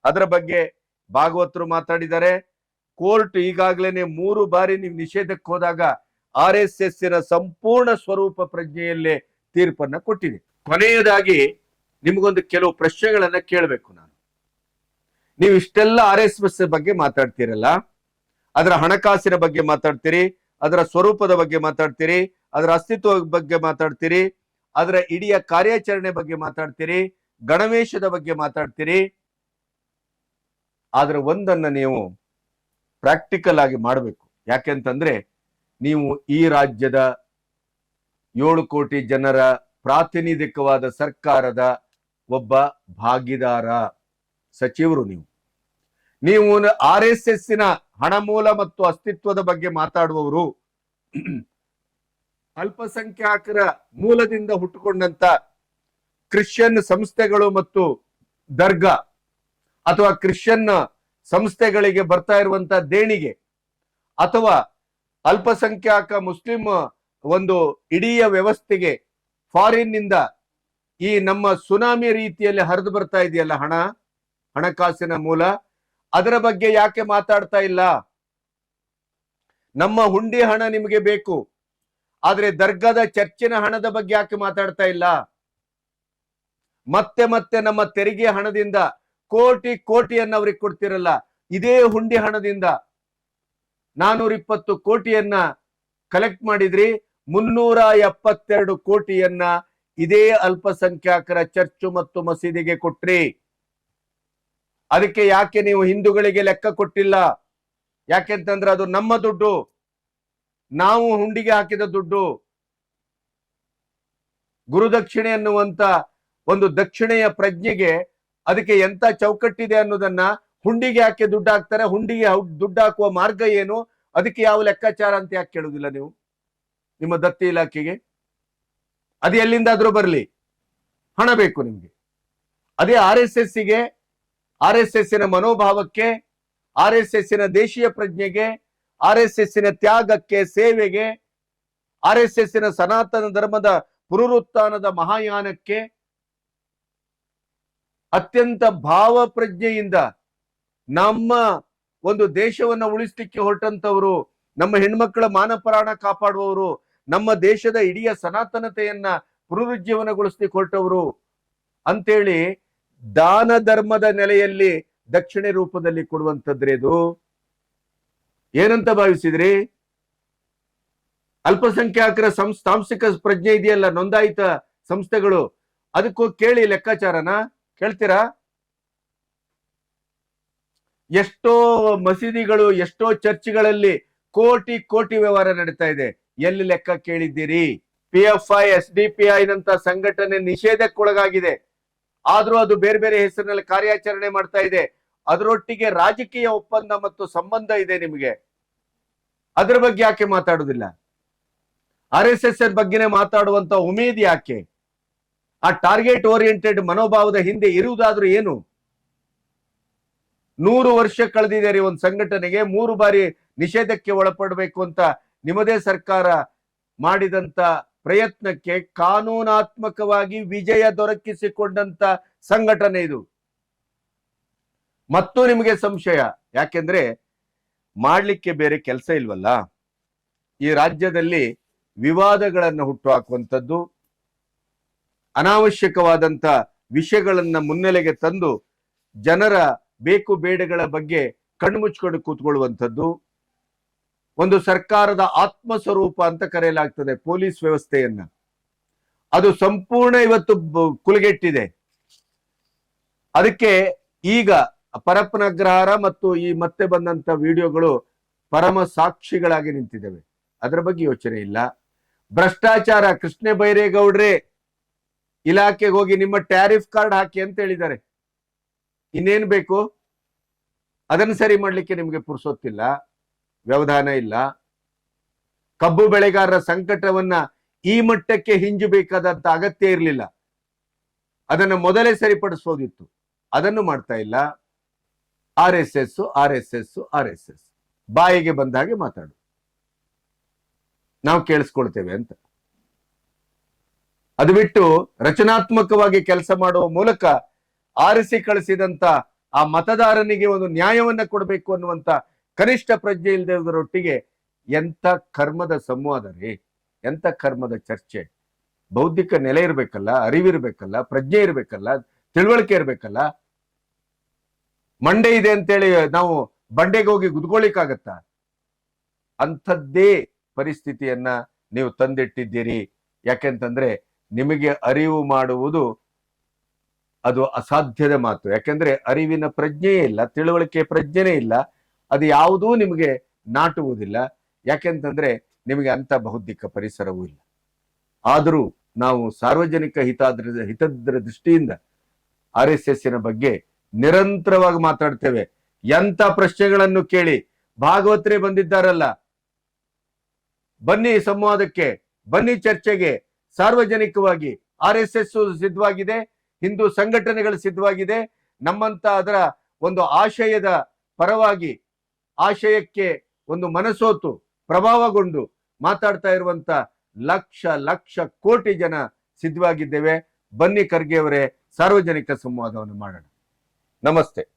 ಅದರ ಬಗ್ಗೆ ಭಾಗವತರು ಮಾತಾಡಿದ್ದಾರೆ. ಕೋರ್ಟ್ ಈಗಾಗಲೇ ಮೂರು ಬಾರಿ ನೀವು ನಿಷೇಧಕ್ಕೆ ಹೋದಾಗ ಆರ್ ಎಸ್ ಎಸ್ನ ಸಂಪೂರ್ಣ ಸ್ವರೂಪ ಪ್ರಜ್ಞೆಯಲ್ಲೇ ತೀರ್ಪನ್ನ ಕೊಟ್ಟಿದೆ. ಕೊನೆಯದಾಗಿ ನಿಮಗೊಂದು ಕೆಲವು ಪ್ರಶ್ನೆಗಳನ್ನ ಕೇಳಬೇಕು ನಾನು. ನೀವು ಇಷ್ಟೆಲ್ಲ ಆರ್ ಎಸ್ ಎಸ್ ಬಗ್ಗೆ ಮಾತಾಡ್ತೀರಲ್ಲ, ಅದರ ಹಣಕಾಸಿನ ಬಗ್ಗೆ ಮಾತಾಡ್ತೀರಿ, ಅದರ ಸ್ವರೂಪದ ಬಗ್ಗೆ ಮಾತಾಡ್ತೀರಿ, ಅದರ ಅಸ್ತಿತ್ವ ಬಗ್ಗೆ ಮಾತಾಡ್ತೀರಿ, ಅದರ ಇಡಿಯ ಕಾರ್ಯಾಚರಣೆ ಬಗ್ಗೆ ಮಾತಾಡ್ತೀರಿ ಗಣವೇಶದ ಬಗ್ಗೆ ಮಾತಾಡ್ತೀರಿ? ಆದ್ರೆ ಒಂದನ್ನ ನೀವು ಪ್ರಾಕ್ಟಿಕಲ್ ಆಗಿ ಮಾಡಬೇಕು. ಯಾಕೆಂತಂದ್ರೆ ನೀವು ಈ ರಾಜ್ಯದ ಏಳು ಕೋಟಿ ಜನರ ಪ್ರಾತಿನಿಧಿಕವಾದ ಸರ್ಕಾರದ ಒಬ್ಬ ಭಾಗಿದಾರ ಸಚಿವರು ನೀವು. ನೀವು ಆರ್ ಎಸ್ ಎಸ್ಸಿನ ಹಣಮೂಲ ಮತ್ತು ಅಸ್ತಿತ್ವದ ಬಗ್ಗೆ ಮಾತಾಡುವವರು ಅಲ್ಪಸಂಖ್ಯಾತರ ಮೂಲದಿಂದ ಹುಟ್ಟುಕೊಂಡಂತ ಕ್ರಿಶ್ಚಿಯನ್ ಸಂಸ್ಥೆಗಳು ಮತ್ತು ದರ್ಗಾ ಅಥವಾ ಕ್ರಿಶ್ಚಿಯನ್ ಸಂಸ್ಥೆಗಳಿಗೆ ಬರ್ತಾ ಇರುವಂತ ದೇಣಿಗೆ ಅಥವಾ ಅಲ್ಪಸಂಖ್ಯಾಕ ಮುಸ್ಲಿಂ ಒಂದು ಇಡೀ ವ್ಯವಸ್ಥೆಗೆ ಫಾರಿನ್ನಿಂದ ಈ ನಮ್ಮ ಸುನಾಮಿ ರೀತಿಯಲ್ಲಿ ಹರಿದು ಬರ್ತಾ ಇದೆಯಲ್ಲ ಹಣ, ಹಣಕಾಸಿನ ಮೂಲ, ಅದರ ಬಗ್ಗೆ ಯಾಕೆ ಮಾತಾಡ್ತಾ ಇಲ್ಲ? ನಮ್ಮ ಹುಂಡಿ ಹಣ ನಿಮಗೆ ಬೇಕು, ಆದ್ರೆ ದರ್ಗಾದ ಚರ್ಚಿನ ಹಣದ ಬಗ್ಗೆ ಯಾಕೆ ಮಾತಾಡ್ತಾ ಇಲ್ಲ? ಮತ್ತೆ ಮತ್ತೆ ನಮ್ಮ ತೆರಿಗೆ ಹಣದಿಂದ ಕೋಟಿ ಕೋಟಿಯನ್ನ ಅವ್ರಿಗೆ ಕೊಡ್ತಿರಲ್ಲ, ಇದೇ ಹುಂಡಿ ಹಣದಿಂದ ನಾನೂರ ಇಪ್ಪತ್ತು ಕೋಟಿಯನ್ನ ಕಲೆಕ್ಟ್ ಮಾಡಿದ್ರಿ ಮುನ್ನೂರ ಎಪ್ಪತ್ತೆರಡು ಕೋಟಿಯನ್ನ ಇದೇ ಅಲ್ಪಸಂಖ್ಯಾತರ ಚರ್ಚು ಮತ್ತು ಮಸೀದಿಗೆ ಕೊಟ್ರಿ. ಅದಕ್ಕೆ ಯಾಕೆ ನೀವು ಹಿಂದೂಗಳಿಗೆ ಲೆಕ್ಕ ಕೊಟ್ಟಿಲ್ಲ? ಯಾಕೆಂತಂದ್ರೆ ಅದು ನಮ್ಮ ದುಡ್ಡು. ನಾವು ಹುಂಡಿಗೆ ಹಾಕಿದ ದುಡ್ಡು. ಗುರುದಕ್ಷಿಣೆ ಅನ್ನುವಂತ ಒಂದು ದಕ್ಷಿಣೆಯ ಪ್ರಜ್ಞೆಗೆ ಅದಕ್ಕೆ ಎಂತ ಚೌಕಟ್ಟಿದೆ ಅನ್ನೋದನ್ನ ಹುಂಡಿಗೆ ಯಾಕೆ ದುಡ್ಡು ಹಾಕ್ತಾರೆ? ಹುಂಡಿಗೆ ದುಡ್ಡು ಹಾಕುವ ಮಾರ್ಗ ಏನು? ಅದಕ್ಕೆ ಯಾವ ಲೆಕ್ಕಾಚಾರ ಅಂತ ಯಾಕೆ ಕೇಳುದಿಲ್ಲ ನೀವು? ನಿಮ್ಮ ದತ್ತಿ ಇಲಾಖೆಗೆ? ಅದು ಎಲ್ಲಿಂದಾದ್ರೂ ಬರಲಿ. ಹಣ ಬೇಕು ನಿಮ್ಗೆ. ಅದೇ ಆರ್ ಎಸ್ ಎಸ್ಗೆ ಆರ್ ಎಸ್ ಎಸ್ ಮನೋಭಾವಕ್ಕೆ, ಆರ್ ಎಸ್ ಎಸ್ ದೇಶೀಯ ಪ್ರಜ್ಞೆಗೆ, ಆರ್ ಎಸ್ ಎಸ್ ತ್ಯಾಗಕ್ಕೆ, ಸೇವೆಗೆ, ಆರ್ ಎಸ್ ಎಸ್ ಸನಾತನ ಧರ್ಮದ ಪುನರುತ್ಥಾನದ ಮಹಾಯಾನಕ್ಕೆ ಅತ್ಯಂತ ಭಾವ ಪ್ರಜ್ಞೆಯಿಂದ ನಮ್ಮ ಒಂದು ದೇಶವನ್ನ ಉಳಿಸ್ಲಿಕ್ಕೆ ಹೊರಟಂತವರು ನಮ್ಮ ಹೆಣ್ಮಕ್ಕಳ ಮಾನಪ್ರಾಣ ಕಾಪಾಡುವವರು, ನಮ್ಮ ದೇಶದ ಇಡೀ ಸನಾತನತೆಯನ್ನ ಪುನರುಜ್ಜೀವನಗೊಳಿಸ್ಲಿಕ್ಕೆ ಹೊರಟವರು ಅಂತೇಳಿ ದಾನ ಧರ್ಮದ ನೆಲೆಯಲ್ಲಿ ದಕ್ಷಿಣ ರೂಪದಲ್ಲಿ ಕೊಡುವಂತದ್ರೆ ಇದು. ಏನಂತ ಭಾವಿಸಿದ್ರಿ? ಅಲ್ಪಸಂಖ್ಯಾತರ ಸಂಸ್ ಸಾಂಸ್ಥಿಕ ಪ್ರಜ್ಞೆ ಇದೆಯಲ್ಲ, ನೋಂದಾಯಿತ ಸಂಸ್ಥೆಗಳು, ಅದಕ್ಕೂ ಕೇಳಿ ಲೆಕ್ಕಾಚಾರನ? ಕೇಳ್ತೀರಾ? ಎಷ್ಟೋ ಮಸೀದಿಗಳು, ಎಷ್ಟೋ ಚರ್ಚ್ಗಳಲ್ಲಿ ಕೋಟಿ ಕೋಟಿ ವ್ಯವಹಾರ ನಡೀತಾ ಇದೆ. ಎಲ್ಲಿ ಲೆಕ್ಕ ಕೇಳಿದ್ದೀರಿ? P F I, S D P I ನಂತ ಸಂಘಟನೆ ನಿಷೇಧಕ್ಕೊಳಗಾಗಿದೆ. ಆದ್ರೂ ಅದು ಬೇರೆ ಬೇರೆ ಹೆಸರಿನಲ್ಲಿ ಕಾರ್ಯಾಚರಣೆ ಮಾಡ್ತಾ ಇದೆ. ಅದರೊಟ್ಟಿಗೆ ರಾಜಕೀಯ ಒಪ್ಪಂದ ಮತ್ತು ಸಂಬಂಧ ಇದೆ ನಿಮಗೆ. ಅದ್ರ ಬಗ್ಗೆ ಯಾಕೆ ಮಾತಾಡುದಿಲ್ಲ? ಆರ್ ಎಸ್ ಎಸ್ ಬಗ್ಗೆನೇ ಮಾತಾಡುವಂತ ಉಮೇದ್ ಯಾಕೆ? ಆ ಟಾರ್ಗೆಟ್ ಓರಿಯೆಂಟೆಡ್ ಮನೋಭಾವದ ಹಿಂದೆ ಇರುವುದಾದ್ರೂ ಏನು? ನೂರು ವರ್ಷ ಕಳೆದಿದೆ ರೀ ಒಂದು ಸಂಘಟನೆಗೆ, ಮೂರು ಬಾರಿ ನಿಷೇಧಕ್ಕೆ ಒಳಪಡಬೇಕು ಅಂತ ನಿಮ್ಮದೇ ಸರ್ಕಾರ ಮಾಡಿದಂತ ಪ್ರಯತ್ನಕ್ಕೆ ಕಾನೂನಾತ್ಮಕವಾಗಿ ವಿಜಯ ದೊರಕಿಸಿಕೊಂಡಂತ ಸಂಘಟನೆ ಇದು. ಮತ್ತು ನಿಮಗೆ ಸಂಶಯ, ಯಾಕೆಂದ್ರೆ ಮಾಡಲಿಕ್ಕೆ ಬೇರೆ ಕೆಲಸ ಇಲ್ವಲ್ಲ? ಈ ರಾಜ್ಯದಲ್ಲಿ ವಿವಾದಗಳನ್ನು ಹುಟ್ಟು ಹಾಕುವಂಥದ್ದು ಅನಾವಶ್ಯಕವಾದಂತ ವಿಷಯಗಳನ್ನ ಮುನ್ನೆಲೆಗೆ ತಂದು ಜನರ ಬೇಕು ಬೇಡಗಳ ಬಗ್ಗೆ ಕಣ್ಮುಚ್ಕೊಂಡು ಕೂತ್ಕೊಳ್ಳುವಂಥದ್ದು. ಒಂದು ಸರ್ಕಾರದ ಆತ್ಮ ಸ್ವರೂಪ ಅಂತ ಕರೆಯಲಾಗ್ತದೆ ಪೊಲೀಸ್ ವ್ಯವಸ್ಥೆಯನ್ನ. ಅದು ಸಂಪೂರ್ಣ ಇವತ್ತು ಕುಲಗೆಟ್ಟಿದೆ. ಅದಕ್ಕೆ ಈಗ ಪರಪ್ಪನಗ್ರಹಾರ ಮತ್ತು ಈ ಮತ್ತೆ ಬಂದಂತ ವಿಡಿಯೋಗಳು ಪರಮ ಸಾಕ್ಷಿಗಳಾಗಿ ನಿಂತಿದ್ದಾವೆ. ಅದರ ಬಗ್ಗೆ ಯೋಚನೆ ಇಲ್ಲ. ಭ್ರಷ್ಟಾಚಾರ ಕೃಷ್ಣ ಬೈರೇಗೌಡ್ರೆ ಇಲಾಖೆಗೆ ಹೋಗಿ ನಿಮ್ಮ ಟ್ಯಾರಿಫ್ ಕಾರ್ಡ್ ಹಾಕಿ ಅಂತ ಹೇಳಿದ್ದಾರೆ. ಇನ್ನೇನ್ ಬೇಕು? ಅದನ್ನು ಸರಿ ಮಾಡ್ಲಿಕ್ಕೆ ನಿಮಗೆ ಪುರ್ಸೊತ್ತಿಲ್ಲ, ವ್ಯವಧಾನ ಇಲ್ಲ. ಕಬ್ಬು ಬೆಳೆಗಾರರ ಸಂಕಟವನ್ನ ಈ ಮಟ್ಟಕ್ಕೆ ಹಿಂಜಬೇಕಾದಂತ ಅಗತ್ಯ ಇರಲಿಲ್ಲ. ಅದನ್ನು ಮೊದಲೇ ಸರಿಪಡಿಸೋದಿತ್ತು. ಅದನ್ನು ಮಾಡ್ತಾ ಇಲ್ಲ. R S S, R S S, R S S. ಬಾಯಿಗೆ ಬಂದ ಹಾಗೆ ಮಾತಾಡು. ನಾವು ಕೇಳಿಸ್ಕೊಳ್ತೇವೆ ಅಂತ. ಅದು ಬಿಟ್ಟು ರಚನಾತ್ಮಕವಾಗಿ ಕೆಲಸ ಮಾಡುವ ಮೂಲಕ ಆರಿಸಿ ಕಳಿಸಿದಂತ ಆ ಮತದಾರನಿಗೆ ಒಂದು ನ್ಯಾಯವನ್ನ ಕೊಡಬೇಕು ಅನ್ನುವಂತ ಕನಿಷ್ಠ ಪ್ರಜ್ಞೆ ಇಲ್ಲದವರೊಟ್ಟಿಗೆ ಎಂತ ಕರ್ಮದ ಸಂವಾದ ರೀ, ಎಂತ ಕರ್ಮದ ಚರ್ಚೆ. ಬೌದ್ಧಿಕ ನೆಲೆ ಇರ್ಬೇಕಲ್ಲ, ಅರಿವಿರ್ಬೇಕಲ್ಲ, ಪ್ರಜ್ಞೆ ಇರ್ಬೇಕಲ್ಲ, ತಿಳುವಳಿಕೆ ಇರ್ಬೇಕಲ್ಲ. ಮಂಡೆ ಇದೆ ಅಂತೇಳಿ ನಾವು ಬಂಡೆಗೆ ಹೋಗಿ ಗುದ್ಕೊಳ್ಳಿಕ್ಕಾಗತ್ತ? ಅಂಥದ್ದೇ ಪರಿಸ್ಥಿತಿಯನ್ನ ನೀವು ತಂದಿಟ್ಟಿದ್ದೀರಿ. ಯಾಕೆಂತಂದ್ರೆ ನಿಮಗೆ ಅರಿವು ಮಾಡುವುದು ಅದು ಅಸಾಧ್ಯದ ಮಾತು. ಯಾಕೆಂದ್ರೆ ಅರಿವಿನ ಪ್ರಜ್ಞೆಯೇ ಇಲ್ಲ, ತಿಳುವಳಿಕೆ ಪ್ರಜ್ಞೆನೇ ಇಲ್ಲ, ಅದು ಯಾವುದೂ ನಿಮಗೆ ನಾಟುವುದಿಲ್ಲ. ಯಾಕೆಂತಂದ್ರೆ ನಿಮಗೆ ಅಂತ ಬೌದ್ಧಿಕ ಪರಿಸರವೂ ಇಲ್ಲ. ಆದರೂ ನಾವು ಸಾರ್ವಜನಿಕ ಹಿತಾದ್ರ, ಹಿತದ್ರ ದೃಷ್ಟಿಯಿಂದ ಆರ್ ಎಸ್ ಎಸ್ಸಿನ ಬಗ್ಗೆ ನಿರಂತರವಾಗಿ ಮಾತಾಡ್ತೇವೆ. ಎಂತ ಪ್ರಶ್ನೆಗಳನ್ನು ಕೇಳಿ ಭಾಗವತರೇ ಬಂದಿದ್ದಾರಲ್ಲ. ಬನ್ನಿ ಸಂವಾದಕ್ಕೆ, ಬನ್ನಿ ಚರ್ಚೆಗೆ ಸಾರ್ವಜನಿಕವಾಗಿ ಆರ್ ಸಿದ್ಧವಾಗಿದೆ, ಹಿಂದೂ ಸಂಘಟನೆಗಳು ಸಿದ್ಧವಾಗಿದೆ. ನಮ್ಮಂತ ಅದರ ಒಂದು ಆಶಯದ ಪರವಾಗಿ, ಆಶಯಕ್ಕೆ ಒಂದು ಮನಸೋತು, ಪ್ರಭಾವಗೊಂಡು ಮಾತಾಡ್ತಾ ಇರುವಂತ ಲಕ್ಷ ಲಕ್ಷ ಕೋಟಿ ಜನ ಸಿದ್ಧವಾಗಿದ್ದೇವೆ. ಬನ್ನಿ ಖರ್ಗೆ ಅವರೇ, ಸಾರ್ವಜನಿಕ ಸಂವಾದವನ್ನು ಮಾಡೋಣ. ನಮಸ್ತೆ.